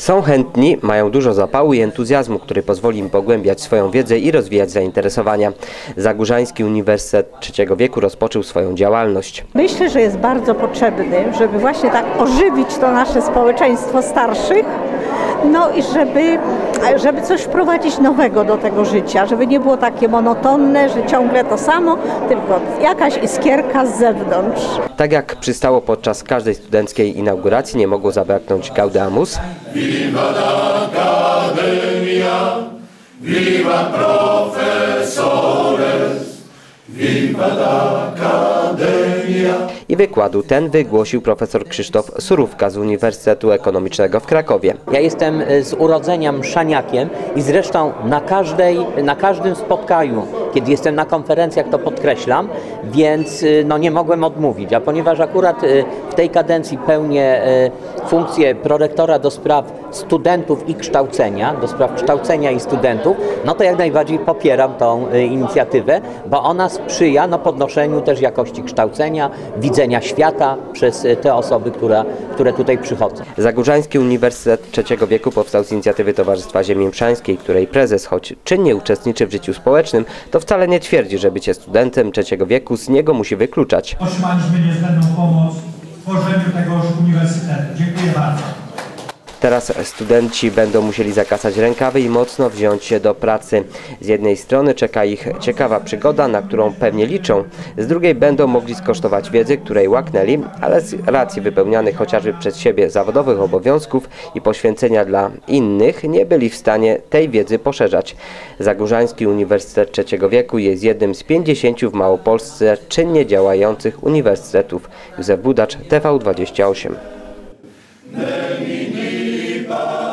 Są chętni, mają dużo zapału i entuzjazmu, który pozwoli im pogłębiać swoją wiedzę i rozwijać zainteresowania. Zagórzański Uniwersytet Trzeciego Wieku rozpoczął swoją działalność. Myślę, że jest bardzo potrzebny, żeby właśnie tak ożywić to nasze społeczeństwo starszych, no i żeby, żeby coś wprowadzić nowego do tego życia, żeby nie było takie monotonne, że ciągle to samo, tylko jakaś iskierka z zewnątrz. Tak jak przystało podczas każdej studenckiej inauguracji, nie mogło zabraknąć Gaudeamus. I wykładu ten wygłosił profesor Krzysztof Surówka z Uniwersytetu Ekonomicznego w Krakowie. Ja jestem e, z urodzenia mszaniakiem i zresztą na, każdej, na każdym spotkaniu, kiedy jestem na konferencjach, to podkreślam, więc e, no, nie mogłem odmówić. A ponieważ akurat e, w tej kadencji pełnię funkcję prorektora do spraw studentów i kształcenia, do spraw kształcenia i studentów, no to jak najbardziej popieram tą inicjatywę, bo ona sprzyja no, podnoszeniu też jakości kształcenia, widzenia świata przez te osoby, które, które tutaj przychodzą. Zagórzański Uniwersytet Trzeciego Wieku powstał z inicjatywy Towarzystwa Ziemi Mszańskiej, której prezes, choć czynnie uczestniczy w życiu społecznym, wcale nie twierdzi, że bycie studentem trzeciego wieku z niego musi wykluczać. Otrzymaliśmy niezbędną pomoc w tworzeniu tegoż uniwersytetu. Dziękuję bardzo. Teraz studenci będą musieli zakasać rękawy i mocno wziąć się do pracy. Z jednej strony czeka ich ciekawa przygoda, na którą pewnie liczą, z drugiej będą mogli skosztować wiedzy, której łaknęli, ale z racji wypełnianych chociażby przez siebie zawodowych obowiązków i poświęcenia dla innych nie byli w stanie tej wiedzy poszerzać. Zagórzański Uniwersytet Trzeciego Wieku jest jednym z 50 w Małopolsce czynnie działających uniwersytetów. Józef Budacz, TV28. Happy.